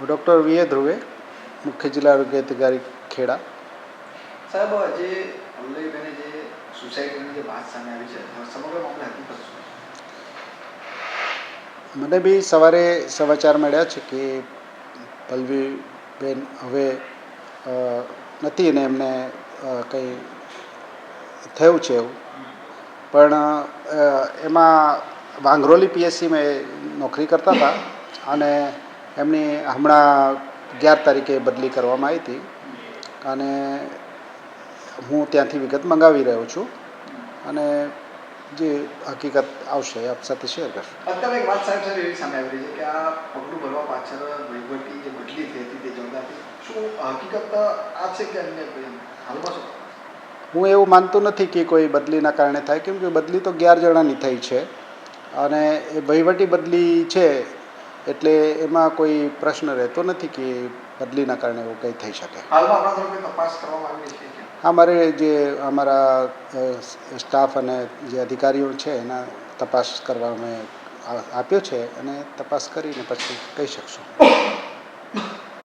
હું doctor V એ ધ્રુવે મુખ્ય જિલ્લા આરોગ્ય અધિકારી ખેડા. સાહેબ જે અમલઈબેને જે સુસાઇડની જે વાત સામે આવી છે સમગ્ર મામલે હકીકત મને બી સવારે સમાચાર મળ્યા છે કે પલ્લવીબેન હવે નથી ને એમને કંઈ થયું છે એવું. પણ એમાં વાંગરોલી પીએસસીમાં એ નોકરી કરતા હતા અને એમની હમણાં અગિયાર તારીખે બદલી કરવામાં આવી હતી. અને હું ત્યાંથી વિગત મંગાવી રહ્યો છું. અને જે હકીકત આવશે આપ સાથે શેર કરશું. અત્યારે એક વાત સાહેબ સાહેબ એવી સામે આવી રહી છે કે આ પગલું ભરવા પાછળ વહીવટી જે બદલી થઈ હતી તે જવાબદારી શું હકીકત આ છે કે અન્ય હાલમાં શું? હું એવું માનતો નથી કે કોઈ બદલીના કારણે થાય કેમ કે બદલી તો અગિયાર જણાની થઈ છે. અને એ વહીવટી બદલી છે એટલે એમાં કોઈ પ્રશ્ન રહેતો નથી કે બદલીના કારણે એવું કંઈ થઈ શકે. હા અમારે જે અમારા સ્ટાફ અને જે અધિકારીઓ છે એના તપાસ કરવા અમે આપ્યો છે અને તપાસ કરીને પછી કહી શકશું.